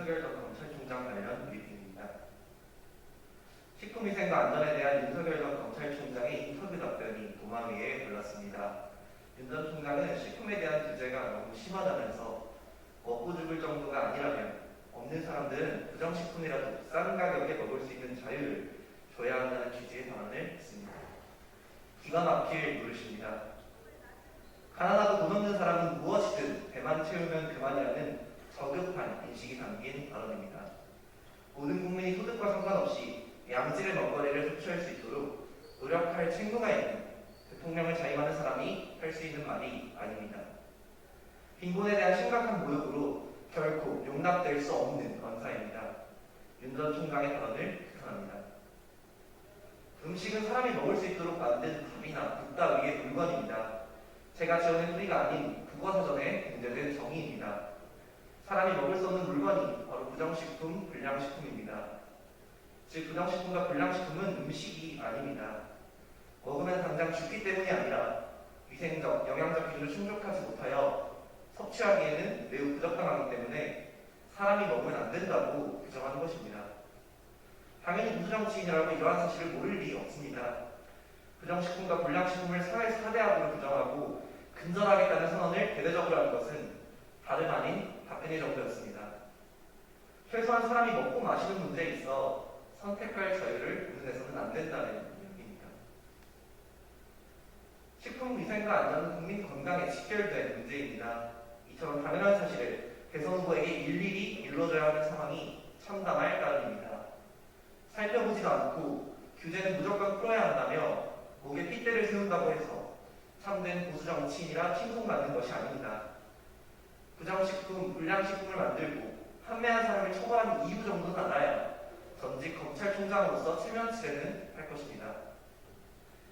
윤석열 전 검찰총장 관련 브리핑입니다. 식품위생과 안전에 대한 윤석열 전 검찰총장의 인터뷰 답변이 도마 위에 올랐습니다. 윤 전 총장은 식품에 대한 규제가 너무 심하다면서 먹고 죽을 정도가 아니라면 없는 사람들은 부정식품이라도 싼 가격에 먹을 수 있는 자유를 줘야 한다는 취지의 발언을 했습니다. 기가 막힐 노릇입니다. 가난하고 돈 없는 사람은 무엇이든 배만 채우면 그만이라는 저급한 인식이 담긴 발언입니다. 모든 국민이 소득과 상관없이 양질의 먹거리를 섭취할 수 있도록 노력할 책무가 있는 대통령을 자임하는 사람이 할 수 있는 말이 아닙니다. 빈곤에 대한 심각한 모욕으로 결코 용납될 수 없는 언사입니다. 윤 전 총장의 발언을 비판합니다. 음식은 사람이 먹을 수 있도록 만든 밥이나 국 따위의 물건입니다. 제가 지어낸 소리가 아닌 국어사전에 등재된 정의입니다. 사람이 먹을 수 없는 물건이 바로 부정식품, 불량식품입니다. 즉 부정식품과 불량식품은 음식이 아닙니다. 먹으면 당장 죽기 때문이 아니라 위생적, 영양적 기준을 충족하지 못하여 섭취하기에는 매우 부적당하기 때문에 사람이 먹으면 안 된다고 규정하는 것입니다. 당연히 무수정치인이라고 이러한 사실을 모를 리 없습니다. 부정식품과 불량식품을 사회 4대학으로 규정하고 근절하겠다는 선언을 대대적으로 한 것은 다름 아닌 박근혜 정부였습니다. 최소한 사람이 먹고 마시는 문제에 있어 선택할 자유를 운운해서는 안 된다는 이야기입니다. 식품 위생과 안전은 국민 건강에 직결된 문제입니다. 이처럼 당연한 사실을 대선 후보에게 일일이 일러줘야 하는 상황이 참담할 따름입니다. 살펴보지도 않고 규제는 무조건 풀어야 한다며 목에 핏대를 세운다고 해서 참된 보수 정치인이라 칭송받는 것이 아닙니다. 부정식품, 불량식품을 만들고 판매한 사람을 처벌하는 이유 정도는 알아야 전직 검찰총장으로서 체면치레는 할 것입니다.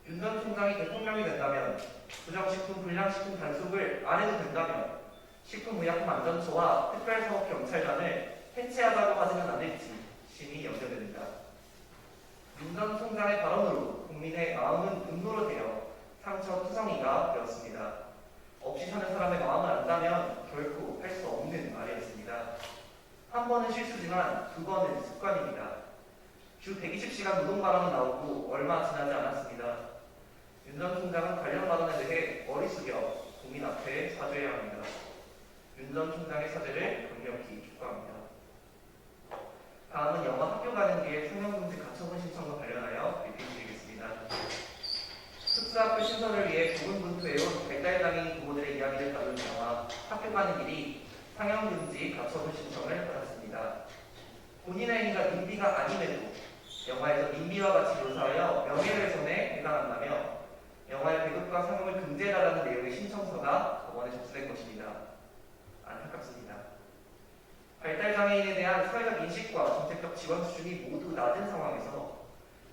윤 전 총장이 대통령이 된다면 부정식품, 불량식품 단속을 안 해도 된다면 식품의약품안전처와 특별사업경찰관을 해체하자고 하지는 않을지 심히 염려됩니다. 윤 전 총장의 발언으로 국민의 마음은 분노로 되어 상처 투성이가 되었습니다. 없이 사는 사람의 마음을 안다면 결코 할 수 없는 말이었습니다. 한 번은 실수지만 두 번은 습관입니다. 주 120시간 노동 발언은 나오고 얼마 지나지 않았습니다. 윤 전 총장은 관련 발언에 대해 머리 숙여 국민 앞에 사죄해야 합니다. 윤 전 총장의 사죄를 강력히 촉구합니다. 다음은 영화 학교 가는 길 성형금지 가처분 신청과 관련하여 브리핑 드리겠습니다. 특수학교 신설을 위해 고군분투해온 발달장애인 부모들의 이야기를 다룬 영화 학교 가는 길이 상영금지 가처분 신청을 받았습니다. 본인의 행위가 민비가 아님에도 영화에서 민비와 같이 묘사하여 명예훼손에 해당한다며 영화의 배급과 상영을 금지해달라는 내용의 신청서가 법원에 접수된 것입니다. 안타깝습니다. 발달장애인에 대한 사회적 인식과 정책적 지원 수준이 모두 낮은 상황에서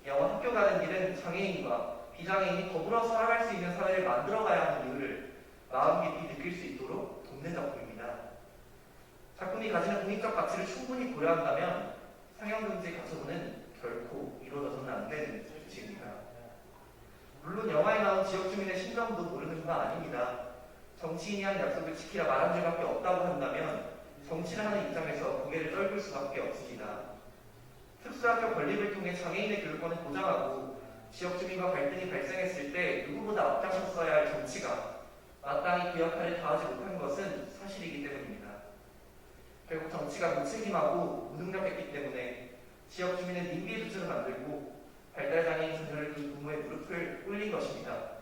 영화 학교 가는 길은 장애인과 비장애인이 더불어 살아갈 수 있는 사회를 만들어가야 하는 이유를 마음 깊이 느낄 수 있도록 돕는 작품입니다. 작품이 가지는 공익적 가치를 충분히 고려한다면 상영금지 가처분은 결코 이루어져서는 안 되는 조치입니다. 물론 영화에 나온 지역 주민의 심정도 모르는 바 아닙니다. 정치인이 한 약속을 지키라 말한 줄밖에 없다고 한다면 정치를 하는 입장에서 고개를 떨굴 수밖에 없습니다. 특수학교 건립을 통해 장애인의 교육권을 보장하고 지역 주민과 갈등이 발생했을 때 누구보다 앞장섰어야 할 정치가 마땅히 그 역할을 다하지 못한 것은 사실이기 때문입니다. 결국 정치가 무책임하고 무능력했기 때문에 지역 주민의 민비 조치를 만들고 발달장애인 자녀를 둔 부모의 무릎을 꿇린 것입니다.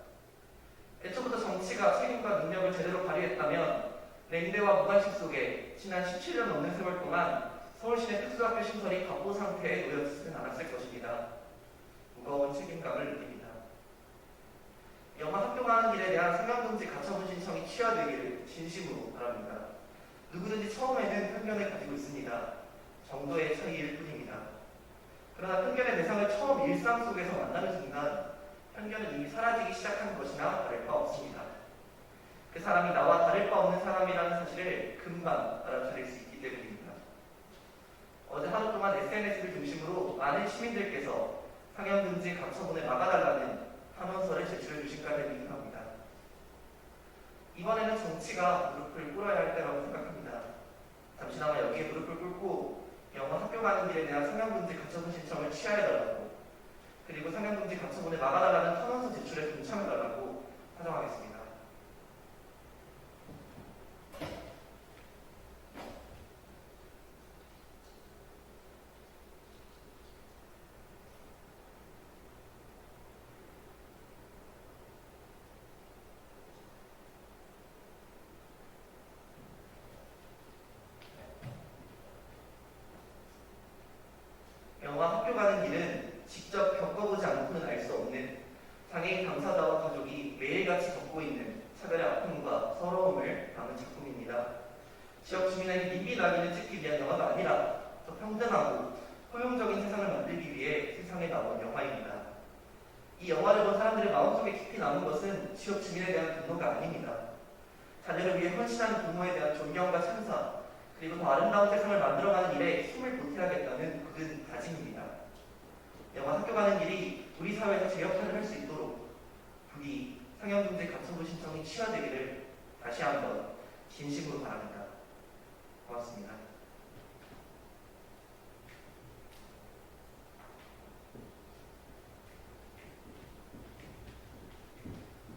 애초부터 정치가 책임과 능력을 제대로 발휘했다면 냉대와 무관심 속에 지난 17년 넘는 세월 동안 서울시내 특수학교 신설이 갑보 상태에 놓여지지는 않았을 것입니다. 무거운 책임감을 느낍니다. 학교 가는 길에 대한 상영금지 가처분 신청이 취하되기를 진심으로 바랍니다. 누구든지 처음에는 편견을 가지고 있습니다. 정도의 차이일 뿐입니다. 그러나 편견의 대상을 처음 일상 속에서 만나는 순간 편견은 이미 사라지기 시작한 것이나 다를 바 없습니다. 그 사람이 나와 다를 바 없는 사람이라는 사실을 금방 알아차릴 수 있기 때문입니다. 어제 하루 동안 SNS를 중심으로 많은 시민들께서 상영금지 가처분을 막아달라는 탄원서를 제출해 주신 까을 믿음합니다. 이번에는 정치가 무릎을 꿇어야 할 때라고 생각합니다. 잠시나마 여기에 무릎을 꿇고 영화 학교 가는 길에 대한 상영금지 가처분 신청을 취하해달라고 그리고 상향금지 가처분을 막아달라는 탄원서 제출에 동참해달라고 사정하겠습니다. 영화 학교 가는 길은 직접 겪어보지 않고는 알 수 없는 장애인 당사자와 가족이 매일같이 겪고 있는 차별의 아픔과 서러움을 담은 작품입니다. 지역 주민에게 민비 낙인을 찍기 위한 영화가 아니라 더 평등하고 포용적인 세상을 만들기 위해 세상에 나온 영화입니다. 이 영화를 본 사람들의 마음속에 깊이 남은 것은 지역 주민에 대한 분노가 아닙니다. 자녀를 위해 헌신하는 부모에 대한 존경과 찬사, 그리고 더 아름다운 세상을 만들어가는 일에 힘을 보태야겠다는 굳은 다짐입니다. 영화 학교 가는 길이 우리 사회에서 제 역할을 할 수 있도록 부디 상영금지 가처분 신청이 취하되기를 다시 한번 진심으로 바랍니다. 고맙습니다.